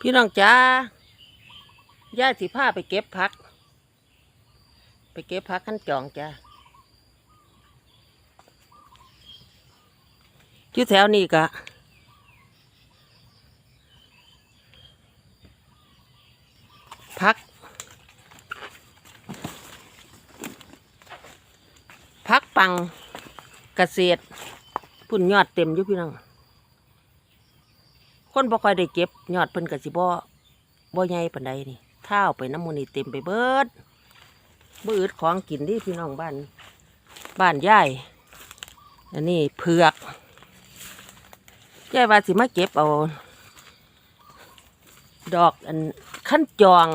พี่น้องจ้าย่าสิพาไปเก็บผัก ไปเก็บผักขั้นจองจ้าอยู่แถวนี้กะพัก พักปังเกษตรพุ่นยอดเต็มอยู่พี่น้อง คนบ่ค่อยได้เก็บยอดเพิ่นก็สิบ่บ่ใหญ่ปานใดนี่ถ้าเอาไปน้ำมูนี่เต็มไปเบิดบ่อึดของกินดิพี่น้องบ้าน บ้านยายอันนี้เผือกยายว่าสิมาเก็บเอา ดอกอันขั้นจอง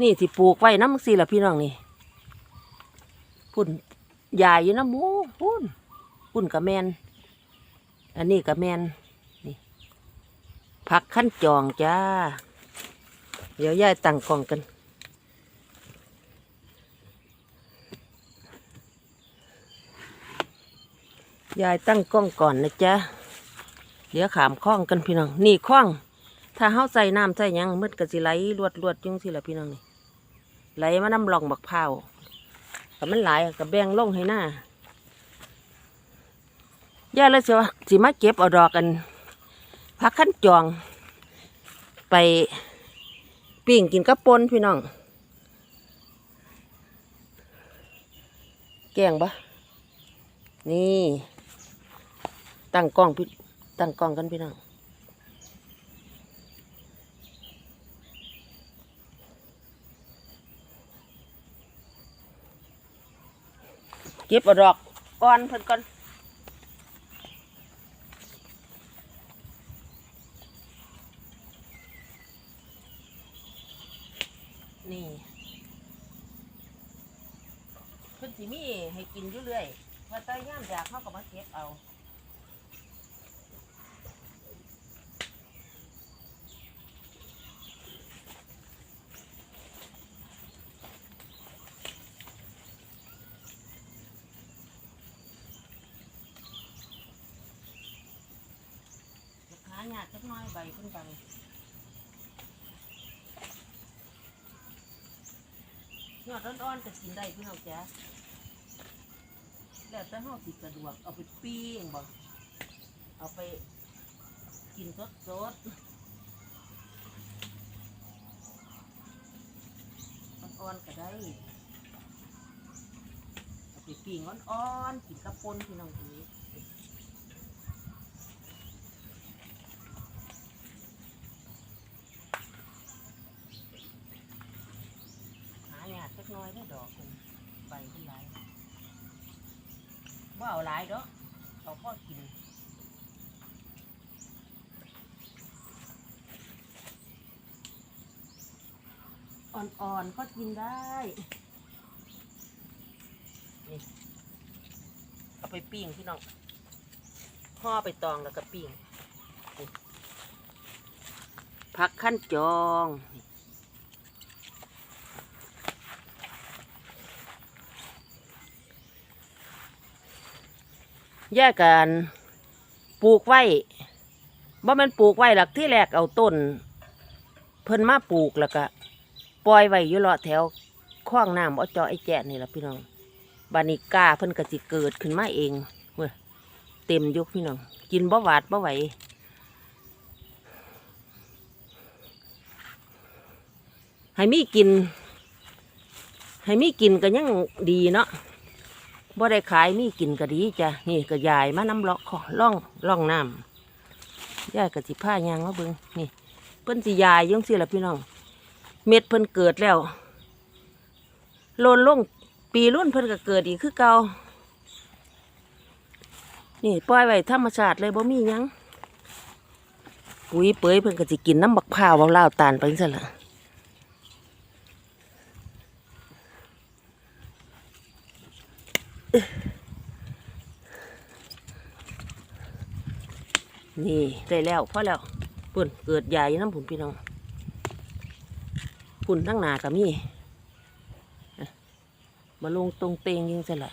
นี่สิปลูกไว้น้ำมันสิละพี่น้องนี่พุ่นยายอยู่น้ำมูพุ่น ปุ่นกับแมนอันนี้กับแมนนี่ผักขั้นจองจ้า เดี๋ยวยายตั้งกล่องกัน ยายตั้งกล้องก่อนนะจ๊ะ เดี๋ยวขามคล้องกันพี่น้อง นี่คล้อง ถ้าเฮาใส่น้ำใส่ยังมืดก็สิไหลรวดรวดจังสิละพี่น้องนี่ไหลมาน้ำหลองบักพร้าวกับมันไหลกับแบ่งลงให้หน้า ย่าเลยสิว่าสิมาเก็บเอาดอกกันพักขั้นจอง ไปปิ้งกินกับปนพี่น้อง แกงปะนี่ ตั้งกล้องพี่ตั้งกล้องกันพี่น้องเก็บเอาดอกอ่อนเพิ่นก่อน นี่เพิ่นสิมีให้กินอยู่เรื่อยว่าแตย่ามอยากเข้าก็มาเก็บเอาหาหยาดจักน้อยใบเพิ่นบัง ยอดอ่อนๆก็กินได้พี่น้องจ้ะแล้วแต่ห้องสิสะดวกเอาไปปิ้งบ่เอาไปกินสดสดๆอ่อนๆก็ได้เอาไปปิ้งอ่อนๆกินกระปนพี่น้องทีนี้หาหยาด สักหน้อยได้อดอกมันใบขึ้นหลายว่าเอาหลายดอกเอาพ่อกินอ่อนๆก็กินได้นี่เอาไปปิ้งพี่น้องห่อไปตองแล้วก็ปิ้งผักขั้นจองนี่ แยกกันปลูกไว้บ่แมันปลูกไว้หลักที่แรกเอาต้น เพิ่นมาปลูกแล้วก็ปล่อยไว้อยู่เลาะแถวคลองน้ำเอาจาะไอแจนี่ละพี่น้องบานิก้าเพิ่นก็สิเกิดขึ้นมาเองเว้ยเต็มอยุคพี่น้อง กินบ่หวาดบ่ไหวให้มีกิน ให้มีกินก็ยังดีเนาะ บ่ได้ขายมีกินก็ดีจ้ะนี่ก็ยายมาน้ำเลาะขอล่องล่องน้ำยายก็สิผ้ายางมาเบิ่งนี่เพิ่นสิยายยังสิละพี่น้อง เม็ดเพิ่นเกิดแล้วโลนลงปีรุ่นเพิ่นก็เกิดอีกคือเก่านี่ปล่อยไว้ธรรมชาติเลยบ่มียังปุ๋ยเปยเพิ่นก็สิกินน้ำบักพร้าวเอาล่าตาลไปจังซั่นล่ะ นี่ได้แล้วพอแล้วปุ่นเกิดใหญ่น้ำผุนพี่น้องผุนทั้งหนาก็มีมาลงตรงเตงยังสิละ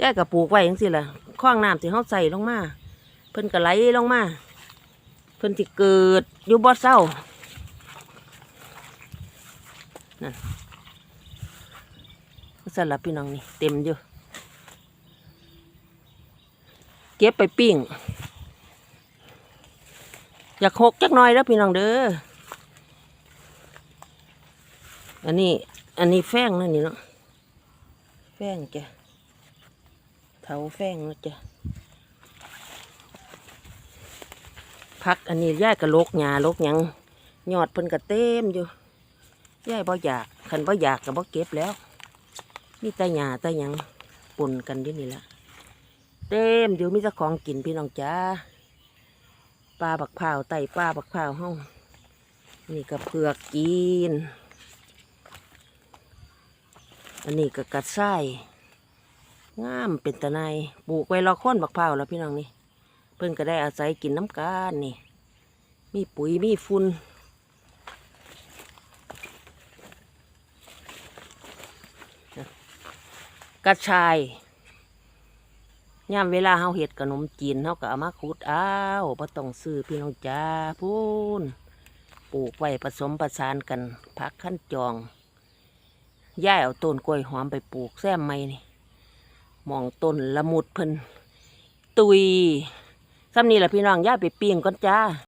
ย่ายกับปลูกไว้ยังสิละคล้องน้ำที่เฮาใส่ลงมา เพิ่นก็ไหลลงมา เพิ่นสิเกิดอยู่บ่เศร้านั่น สั่นละพี่น้องนี่เต็มอยู่ เก็บไปปิ้ง อยากหกจักหน่อยแล้วพี่น้องเด้อ อันนี้ อันนี้แฟงนั่นนี่เนาะ แฟงจ้ะเถาแฟงนะจ้ะพักอันนี้ย่ายกะโลกหญ้าโลกหยังยอดเพิ่นก็เต็มอยู่ย่ายบ่อยากคันบ่อยากก็บ่เก็บแล้ว มีแต่หญ้าแต่หยังปนกันอยู่นี่ละเต็มอยู่มีแต่ของกินพี่น้องจ้าปลาบักพร้าวไต่ปลาบักพร้าวห้องนี่ก็เผือกกิน อันนี้ก็กัดไส้งามเป็นตะไนปลูกไว้รอค้นบักพร้าวแล้วพี่น้องนี่เพิ่นก็ได้อาศัยกินน้ำกันนี่ มีปุ๋ยมีฝุ่น กระชายย่ามเวลาเฮาเฮ็ดขนมจีนเฮาก็เอามาขุดอ้าวบ่ต้องซื้อพี่น้องจ้าพูนปลูกไว้ผสมประสานกันพักขั้นจองย่ายเอาต้นกล้วยหอมไปปลูกแซมไม่นี่มองต้นละมุดเพิ่นตุยซ้ำนี่แหละพี่น้องย่ายไปปิ้งก่อนจ้า